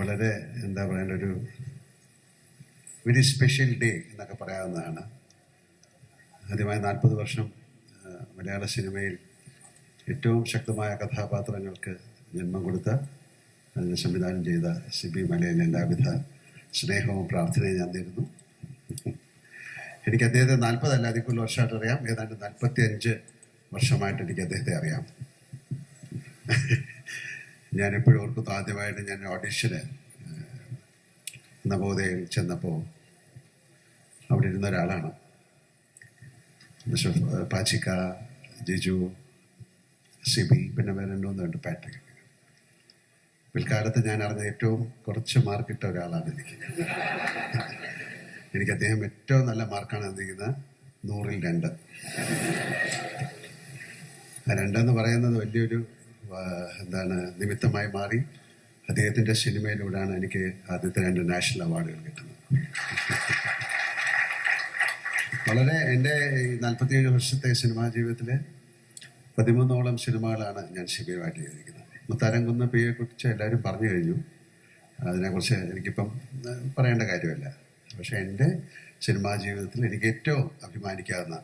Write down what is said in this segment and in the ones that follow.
വളരെ എന്താ പറയേണ്ട ഒരു വെരി സ്പെഷ്യൽ ഡേ എന്നൊക്കെ പറയാവുന്നതാണ്. ആദ്യമായി നാൽപ്പത് വർഷം മലയാള സിനിമയിൽ ഏറ്റവും ശക്തമായ കഥാപാത്രങ്ങൾക്ക് ജന്മം കൊടുത്ത അതിന് സംവിധാനം ചെയ്ത സി സിബി മലയിൽ എല്ലാവിധ സ്നേഹവും പ്രാർത്ഥനയും ഞാൻ നേരുന്നു. എനിക്ക് അദ്ദേഹത്തെ നാൽപ്പതല്ല കൂടുതൽ വർഷമായിട്ട് അറിയാം. ഏതാണ്ട് നാൽപ്പത്തി അഞ്ച് വർഷമായിട്ട് എനിക്ക് അദ്ദേഹത്തെ അറിയാം. ഞാനിപ്പോഴും ഓർക്കുന്നു ആദ്യമായിട്ട് ഞാൻ ഓഡിഷന് നവോദയയിൽ ചെന്നപ്പോൾ അവിടെ ഇരുന്ന ഒരാളാണ്. പാച്ചിക്ക ജിജു സിബി പിന്നെ വേറെ രണ്ടു മൂന്നുണ്ട് പാട്രിക്. പിൽക്കാലത്ത് ഞാൻ അറിഞ്ഞ ഏറ്റവും കുറച്ച് മാർക്ക് ഇട്ട ഒരാളാണ് എനിക്ക്. എനിക്ക് അദ്ദേഹം ഏറ്റവും നല്ല മാർക്കാണ് എന്തിരിക്കുന്നത് നൂറിൽ രണ്ട്. രണ്ടെന്ന് പറയുന്നത് വലിയൊരു എന്താണ് നിമിത്തമായി മാറി. അദ്ദേഹത്തിന്റെ സിനിമയിലൂടെയാണ് എനിക്ക് ആദ്യത്തെ രണ്ട് നാഷണൽ അവാർഡുകൾ കിട്ടുന്നത്. വളരെ എന്റെ നാൽപ്പത്തിയേഴ് വർഷത്തെ സിനിമാ ജീവിതത്തിലെ പതിമൂന്നോളം സിനിമകളാണ് ഞാൻ ശിബിരമായിട്ട് ചെയ്തിരിക്കുന്നത് മുത്താരം കുന്ന പിയെ കുറിച്ച് എല്ലാവരും പറഞ്ഞു കഴിഞ്ഞു. അതിനെക്കുറിച്ച് എനിക്കിപ്പം പറയേണ്ട കാര്യമല്ല. പക്ഷെ എന്റെ സിനിമാ ജീവിതത്തിൽ എനിക്ക് ഏറ്റവും അഭിമാനിക്കാവുന്ന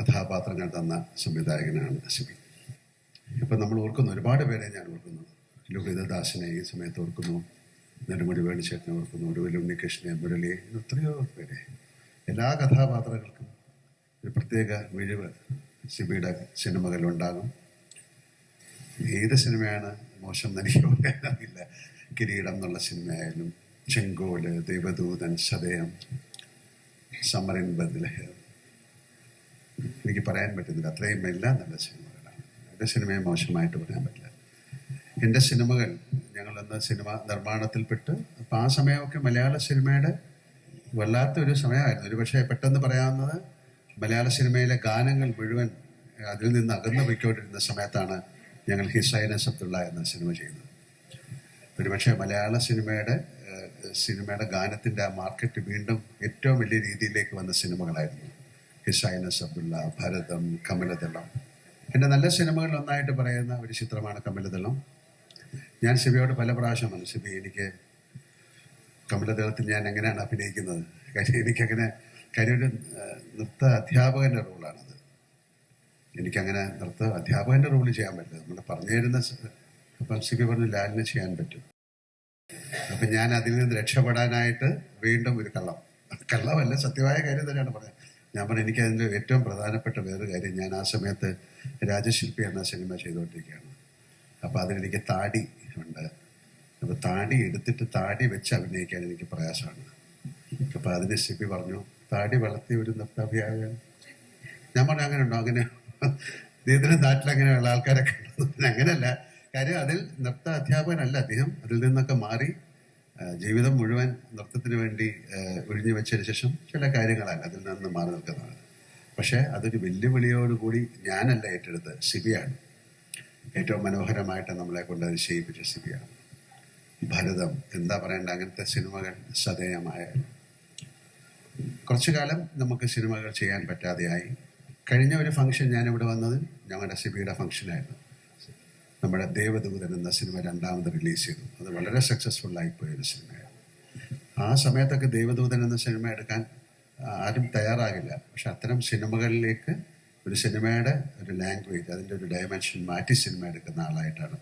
കഥാപാത്രങ്ങൾ തന്ന സംവിധായകനാണ് സിബി ഇപ്പം നമ്മൾ ഓർക്കുന്നു ഒരുപാട് പേരെ ഞാൻ ഓർക്കുന്നു. ലോഹിതദാസിനെ ഈ സമയത്ത് ഓർക്കുന്നു നെടുമുടി വേണുചേട്ടനെ ഓർക്കുന്നു ഒടുവിൽ ഉണ്ണികൃഷ്ണനെ മുരളി എത്രയോ പേരെ. എല്ലാ കഥാപാത്രങ്ങൾക്കും ഒരു പ്രത്യേക മിഴിവ് സിബിയുടെ സിനിമകളിലുണ്ടാകും ഏത് സിനിമയാണ് മോശം നനിക്കില്ല കിരീടം എന്നുള്ള സിനിമയായാലും ചെങ്കോൽ ദൈവദൂതൻ സദയം സമരൻ ബദ്ലഹ്. എനിക്ക് പറയാൻ പറ്റുന്നില്ല അത്രയും എല്ലാം നല്ല സിനിമകളാണ് എന്റെ സിനിമയെ മോശമായിട്ട് പറയാൻ പറ്റില്ല. എന്റെ സിനിമകൾ ഞങ്ങളന്ന് സിനിമ നിർമ്മാണത്തിൽപ്പെട്ട് അപ്പം ആ സമയമൊക്കെ മലയാള സിനിമയുടെ വല്ലാത്ത ഒരു സമയമായിരുന്നു. ഒരു പക്ഷേ പെട്ടെന്ന് പറയാവുന്നത് മലയാള സിനിമയിലെ ഗാനങ്ങൾ മുഴുവൻ അതിൽ നിന്ന് അകന്നു പോയിക്കൊണ്ടിരുന്ന സമയത്താണ് ഞങ്ങൾ ഹിസൈന സബ്ദുള്ള എന്ന സിനിമ ചെയ്യുന്നത്. ഒരുപക്ഷെ മലയാള സിനിമയുടെ സിനിമയുടെ ഗാനത്തിന്റെ ആ മാർക്കറ്റ് വീണ്ടും ഏറ്റവും വലിയ രീതിയിലേക്ക് വന്ന സിനിമകളായിരുന്നു ഹിസൈന സബ്ദുള്ള ഭരതം കമലദളം എന്റെ നല്ല സിനിമകളിൽ ഒന്നായിട്ട് പറയുന്ന ഒരു ചിത്രമാണ് കമലദളം ഞാൻ ശിവയോട് പല പ്രാവശ്യം ശിവ എനിക്ക് കമലദളത്തിൽ ഞാൻ എങ്ങനെയാണ് അഭിനയിക്കുന്നത്? കാര്യം എനിക്കങ്ങനെ കാര്യം ഒരു നൃത്ത അധ്യാപകന്റെ റോളാണത്. എനിക്കങ്ങനെ നൃത്ത അധ്യാപകന്റെ റോൾ ചെയ്യാൻ പറ്റില്ല. നമ്മൾ പറഞ്ഞു തരുന്ന അപ്പം ശിവ പറഞ്ഞു ലാലിന് ചെയ്യാൻ പറ്റും. അപ്പം ഞാൻ അതിൽ നിന്ന് രക്ഷപ്പെടാനായിട്ട് വീണ്ടും ഒരു കള്ളം. കള്ളമല്ല സത്യമായ കാര്യം തന്നെയാണ് പറഞ്ഞത് ഞാൻ പറഞ്ഞു എനിക്ക് അതിന്റെ ഏറ്റവും പ്രധാനപ്പെട്ട വേറൊരു കാര്യം ഞാൻ ആ സമയത്ത് രാജശില്പി എന്ന സിനിമ ചെയ്തുകൊണ്ടിരിക്കുകയാണ്. അപ്പോൾ അതിലെനിക്ക് താടി ഉണ്ട്. അപ്പോൾ താടി എടുത്തിട്ട് താടി വെച്ച് അഭിനയിക്കാൻ എനിക്ക് പ്രയാസമാണ്. അപ്പോൾ അതിന് സിബി പറഞ്ഞു താടി വളർത്തി ഒരു നൃത്താഭിയാകാൻ ഞാൻ പറഞ്ഞു അങ്ങനെ ഉണ്ടോ അങ്ങനെ ദീദിനും നാട്ടിൽ അങ്ങനെയുള്ള ആൾക്കാരൊക്കെ ഉണ്ടോ? അങ്ങനെയല്ല കാര്യം അതിൽ നൃത്ത അധ്യാപകനല്ല അദ്ദേഹം. അതിൽ നിന്നൊക്കെ മാറി ജീവിതം മുഴുവൻ നൃത്തത്തിന് വേണ്ടി ഒഴിഞ്ഞു വെച്ചതിന് ശേഷം ചില കാര്യങ്ങളാണ് അതിൽ നിന്ന് മാറി നിൽക്കുന്നതാണ് പക്ഷേ അതൊരു വെല്ലുവിളിയോടുകൂടി ഞാനല്ല ഏറ്റെടുത്ത് സിബിയാണ്. ഏറ്റവും മനോഹരമായിട്ട് നമ്മളെ കൊണ്ട് അത് ചെയ്യിപ്പിച്ച സിബിയാണ്. ഭരതം എന്താ പറയണ്ട അങ്ങനത്തെ സിനിമകൾ ശ്രദ്ധേയമായ കുറച്ചു കാലം നമുക്ക് സിനിമകൾ ചെയ്യാൻ പറ്റാതെയായി. കഴിഞ്ഞ ഒരു ഫംഗ്ഷൻ ഞാനിവിടെ വന്നത് ഞങ്ങളുടെ സിബിയുടെ ഫംഗ്ഷനായിരുന്നു. നമ്മുടെ ദേവദൂതൻ എന്ന സിനിമ രണ്ടാമത് റിലീസ് ചെയ്തു. അത് വളരെ സക്സസ്ഫുൾ ആയിപ്പോയ ഒരു സിനിമയാണ്. ആ സമയത്തൊക്കെ ദേവദൂതൻ എന്ന സിനിമ എടുക്കാൻ ആരും തയ്യാറാകില്ല. പക്ഷെ അത്തരം സിനിമകളിലേക്ക് ഒരു സിനിമയുടെ ഒരു ലാംഗ്വേജ് അതിന്റെ ഒരു ഡയമെൻഷൻ മാറ്റി സിനിമ എടുക്കുന്ന ആളായിട്ടാണ്